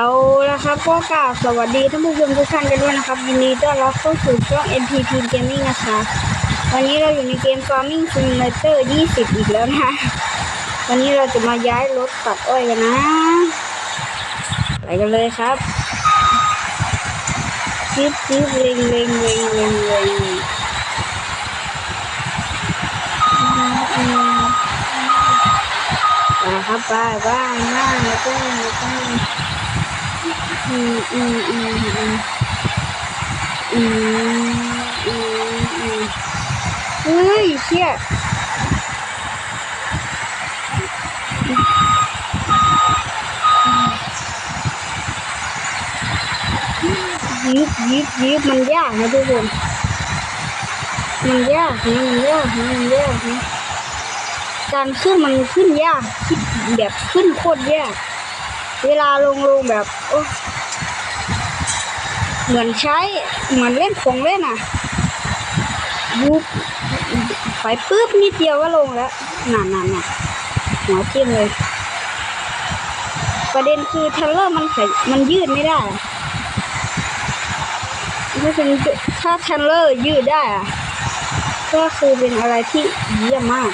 เอาละครับก็กล่าวสวัสดีท่านผู้ชมทุกท่านกันด้วยนะครับยินดีต้อนรับเข้าสู่ช่อง NPT Gaming นะคะวันนี้เราอยู่ในเกม Farming Simulator 20 อีกแล้วนะวันนี้เราจะมาย้ายรถตัดอ้อยกันนะ ไปกันเลยครับจิ๊บจิ๊บเล็งเล็งเล็งเล็งเล็งอืมไปครับไปไปมาไม่ต้องไม่ต้ องอืมอืมอืมอืมอืมอือืมเฮ้ยเชี่ยยิบยิบยิบมันยากนะทุกคนมันยากนะมันยากนะมันยากนะการขึ้นมันขึ้นยากคิดแบบขึ้นโคตรยาก เวลาลงลงแบบเหมือนใช้ เหมือนเล่นของเล่นอะยุบไปปุ๊บนิดเดียวก็ลงแล้วนั่นนั่นน่ะหัวทิ่มเลย ประเด็นคือเทเลอร์มันมันยืดไม่ได้ถ้าเป็นถ้าเทเลอร์ยืดได้อะก็คือเป็นอะไรที่เยี่ยมมาก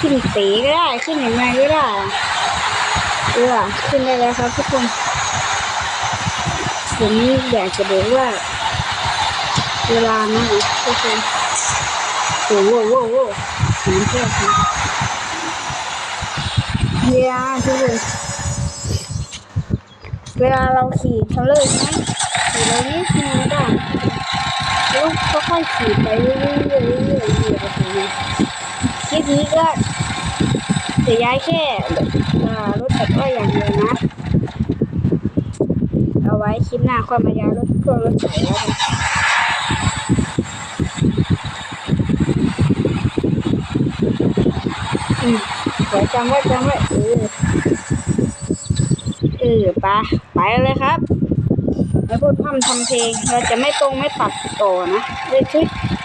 ขึ้นตีก็ได้ ขึ้นยังไงก็ได้ เออขึ้นได้แล้วครับทุกคนผมอยากจะบอกว่า เวลานะทุกคนโอ้โหโว้โหสีเท่ครับเวลาทุกคนเวลาเราขี่เทเลอร์นะขี่เรานี่ขี่ไม่ได้แล้วก็ค่อยๆขี่ไปเรื่อยๆเรื่อยๆเรื่อยๆเรื่อยๆแบบนี้คลิปนี้ก็จะย้ายแค่อ่า รถตัดอ้อยอย่างเดียวนะ เอาไว้คลิปหน้าค่อยมายายรถพวกรถไถแล้วอืมเดี๋ยวจำไว้จำไว้เออเออไปไปเลยครับไม่พูดพร่ำทำเพลง เราจะไม่ตรงไม่ตัดต่อนะเลยคือ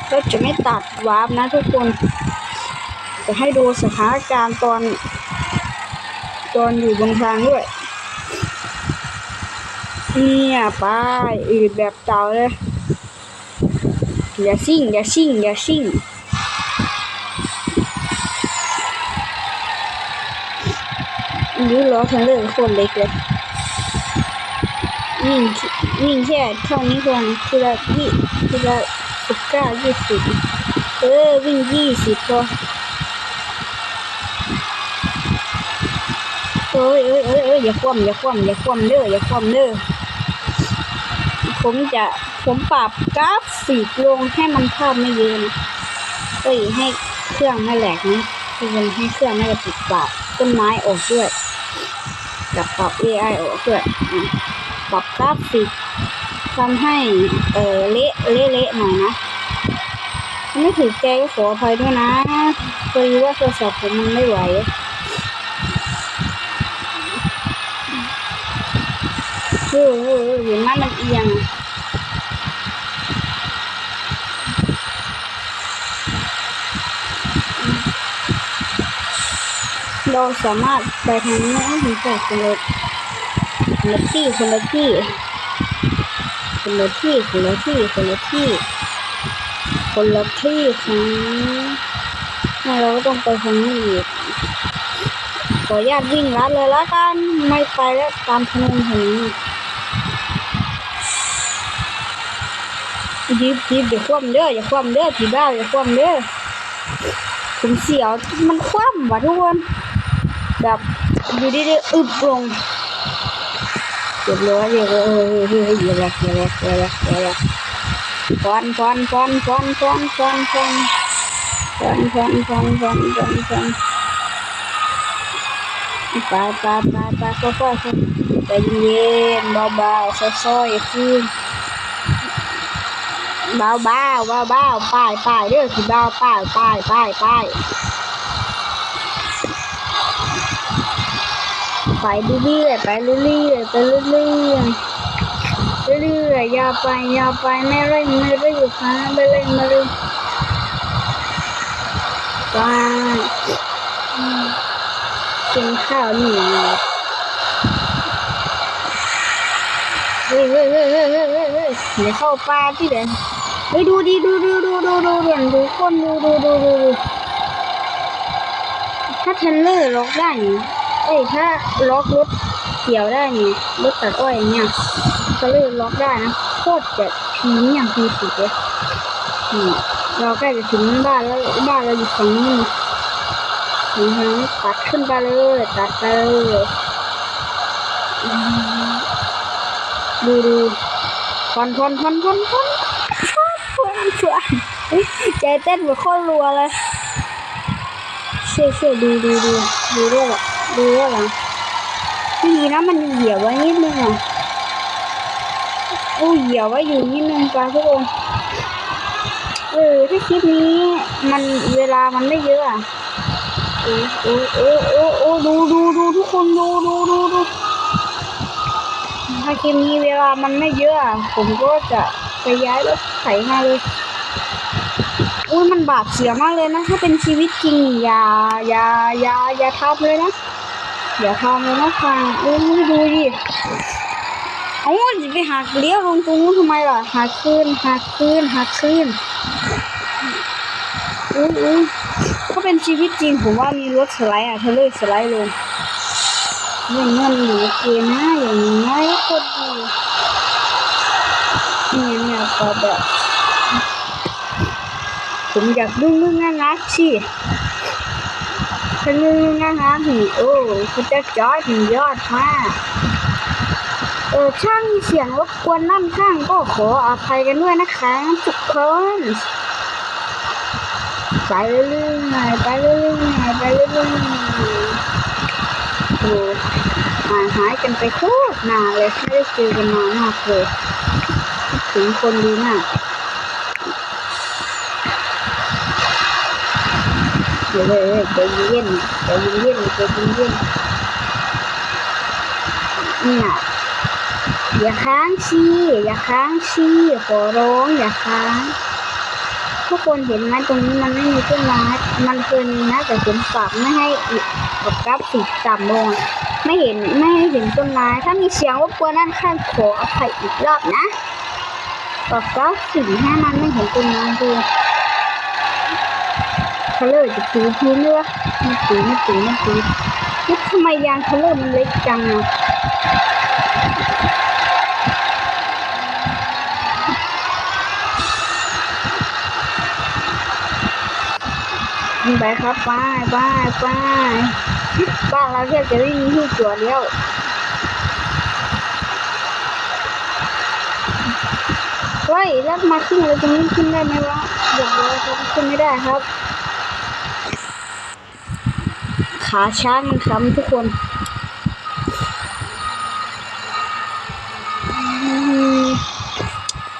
เราจะไม่ตัดวาร์ปนะทุกคน จะให้ดูสถานการณ์ตอน ตออยู่บนทางด้วย เนี่ยไปอืดแบบเก่าเลยอย่าซิ่งอย่าซิ่งอย่าซิ่งรู้ล้อทั้งเรื่องโคนเล็กเลยวิ่งวิ่งแค่เท่านี้ก่อนทีละยี่ทีละสิบเก้ายี่สิบเออวิ่งยี่สิบพอ อ้ยเอ้ยเอ้ยเอ้ยอย่าคว่ำอย่าคว่ำอย่าคว่ำเด้ออย่าคว่ำเด้อผมจะผมปรับกราฟิกลงให้มันภาพไม่เยอะนะเอ้ยให้เครื่องไม่แหลกนะคือมันให้เครื่องไม่กระตุกปรับต้นไม้ออกด้วยกับปรับ AI ออกด้วยอะปรับกราฟิกทำให้เออเละเละเละหน่อยนะไม่ถูกใจก็ขออภัยด้วยนะพอดีว่าโทรศัพท์ผมมันไม่ไหว อเออเออเห็นไหมมันเอียงเราสามารถไปทางนี้ถึงจะคนละคนละที่คนละที่คนละที่คนละที่คนละที่คนละที่ค่ะงั้นเราก็ต้องไปทางนี้อีกขออนุญาตวิ่งลัดเลยละกัน ไม่ไปแล้วตามถนนแถวนี้ ยิบยิบอย่าคว่ำเด้ออย่าคว่ำเด้อผีบ้าอย่าคว่ำเด้อผมเสียวมันคว่ำว่ะทุกคนแบบอยู่ดีๆอึบลงเรียบร้อยเรียบร้อยเออเฮ้ยเฮ้ยอย่าแรกอย่าแรกอย่าแรกอย่าแรกฟันฟันฟันฟันฟันฟันฟันฟันฟันฟันฟันฟันฟันไปไปไปไปค่อยๆใจเย็นเบาๆค่อยๆขึ้นเบ้าเบาเบาเบาป้ายป้ายเด้อคือเบาป้ายป้ายป้ายป้ายไปเรื่อยๆไปเรื่อยๆไปเรื่อยๆเรื่อยๆอย่าไปอย่าไปไม่เร่งไม่รีบนะไม่เร่งไม่รีบไปอืมกินข้าวนี่เฮ้ยเฮ้ยเฮ้ยเฮ้ยเฮ้ยเฮ้ยเฮ้ยอย่าเข้าป่าที่เด่น เฮ้ยดูดิดูดูดูดูดูดูดูคนดูดูดูดูถ้าเทรลเลอร์ล็อกได้นี่เอ้ยถ้าล็อกรถเกี่ยวได้นี่รถตัดอ้อยเนี่ยเทรลเลอร์ล็อกได้นะโคตรจะพีเมียมพีสุดเลยนี่เราใกล้จะถึงบ้านแล้วบ้านเราอยู่ฝั่งนี้นี่ถึงทางตัดขึ้นไปเลยตัดไปเลยดูดูพอนพอนพอนพอนพอน พอนใจเต้นเหมือนโคตรรัวเลยเชี่ยเชี่ยดูดูดูดูด้วยดูด้วยเหรอดีนะมันเหยียบไว้นิดนึงอะโอ้เหยียบไว้อยู่นิดนึงปลาทุกคนเออถ้าคลิปนี้มันเวลามันไม่เยอะอะโอ้โอ้โอ้โอ้โอ้ดูดูดูทุกคนดูดูดูดูถ้าคลิปนี้เวลามันไม่เยอะ ผมก็จะ ไปย้ายรถไถมาเลยอุ้ยมันบาดเสียมากเลยนะ ถ้าเป็นชีวิตจริงอย่าอย่าอย่าอย่าทำเลยนะอย่าทำเลยนะฟังอุ้ยดูดิเอ้าจะไปหักเลี้ยวลงตรงนู้นทำไมล่ะหักขึ้นหักขึ้นหักขึ้นอุ้ยอุ้ยถ้าเป็นชีวิตจริงผมว่ามีรถสไลด์อะเธอเลยสไลด์ลงอย่างนั้นหนูเกมนะอย่างนี้โคตรดี เนี่ยเนี่ยก็แบบผมอยากดึงดึงงานๆสิถ้าดึงงานๆนี่โอ้คุณจะจอดถึงยอดมากเออช่างมีเสียงรบกวนนั่นข้างก็ขออภัยกันด้วยนะคะทุกคนไปเรื่อยๆไปเรื่อยๆไปเรื่อยๆโอ้หายหายกันไปโคตรนานเลยไม่ได้เจอกันนานมากเลย ถึงคนดีมากเดี๋ยวเลยใจเย็นใจเย็นใจเย็นเนี่ยอย่าค้างชี้อย่าค้างชี้ขอร้องอย่าค้างทุกคนเห็นไหมตรงนี้มันไม่มีต้นไม้มันเคยมีนะแต่ผมปรับไม่ให้กับกราฟิกต่ำลงไม่เห็นไม่ให้เห็นต้นไม้ถ้ามีเสียงรบกวนด้านข้างขออภัยอีกรอบนะ ปรับกราฟิกให้มันไม่เห็นต้นไม้ด้วยคัลเลอร์จะถือพื้นด้วยวะไม่ถือไม่ถือไม่ถือนี่ทำไมยางคัลเลอร์มันเล็กจังอะไปครับไปไปไปบ้านเราแค่จะไม่มีที่จอดแล้ว เฮ้ยแล้วมาขึ้นอะไรตรงนี้ขึ้นได้ไหมวะเดี๋ยวเราจะขึ้นไม่ได้ครับ ขาช้างมันค้ำทุกคน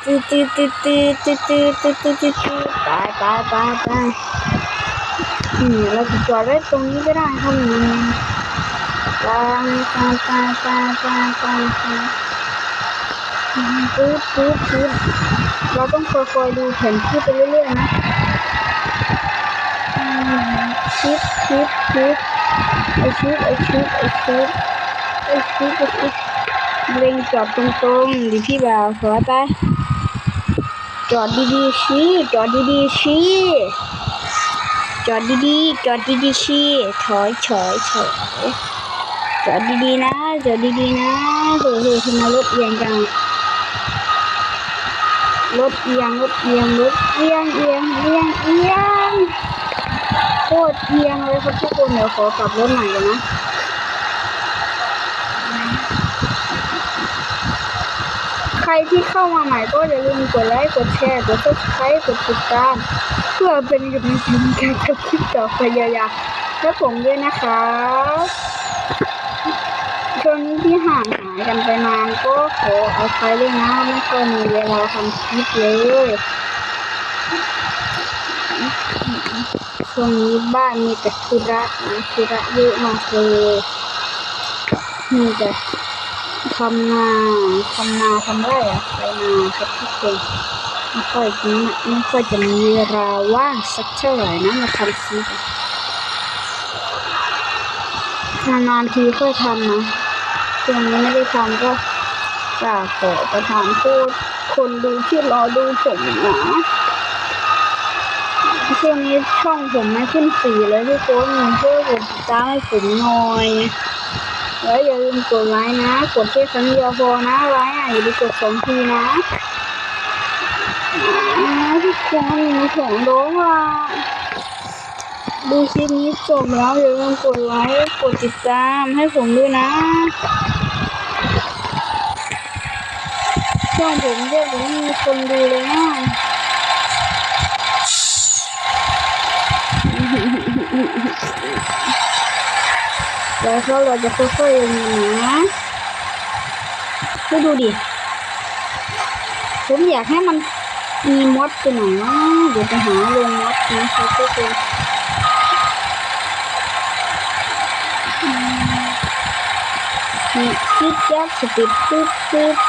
ตืดตืดตืดตืดตืดตืดตืดตืดตืดตืดไปไปไปไปอืมเราจะจอดไว้ตรงนี้ก็ได้ครับไปไปไปไปไปไป ปตืดตืดตืดเราต้องคอยๆดูแผนที่ไปเรื่อยๆนะชิดชิดชิดไอชิดไอชิดไอชิดไอชิดไอชิดเร่งจอดตรงๆดิพี่บ่าวขอไปจอดดีๆชี้จอดดีๆชี้จอดดีๆจอดดีๆชี้ถอยถอยถอยจอดดีๆนะจอดดีๆนะเฮ้ยเฮ้ยทำไมรถเอียงจัง รถเอียงรถเอียงรถเอียงเอียงเอียงเอียงโคตรเอียงเลยครับทุกคนเดี๋ยวขอกลับรถใหม่ก่อนนะใครที่เข้ามาใหม่ก็อย่าลืมกดไลค์กดแชร์กด subscribe กดติดตามเพื่อเป็นกำลังใจในการทำคลิปต่อไปยาวๆและผมด้วยนะครับ ช่วงนี้ที่ห่างหายกันไปนานก็ขอเอาไปด้วยนะไม่ค่อยมีเวลาทำคลิปเลยช่วงนี้บ้านมีแต่ธุระนะธุระเยอะมากเลยมีแต่ทำนาทำนาทำไรอะไปนาครับทุกคนไม่ค่อยไม่ค่อยจะมีเวลาว่างสักเท่าไหร่นะมาทำคลิปนานๆทีค่อยทำนะ ช่วงนี้ไม่ได้ทำก็กราบขอประทานโทษคนดูที่รอดูผมนะช่วงนี้ช่องผมไม่ขึ้นสีเลยทุกคนช่วยกดติดตามให้ผมหน่อยแล้วอย่าลืมกดไลค์นะกดแค่ครั้งเดียวพอนะไลค์อะอย่าไปกดสองทีนะอ่าทุกคนมีของร้องอะดูคลิปนี้จบแล้วอย่าลืมกดไลค์กดติดตามให้ผมด้วยนะ ช่องผมแทบจะไม่มีคนดูเลยนะแล้วก็เราจะค่อยๆลงนะไปดูดิ ผมอยากให้มันมีมดตัวไหนวะเดี๋ยวจะหาลงมดนะครับทุกคนอืมนี่คิดแยกสติปปึ๊บปึ๊บ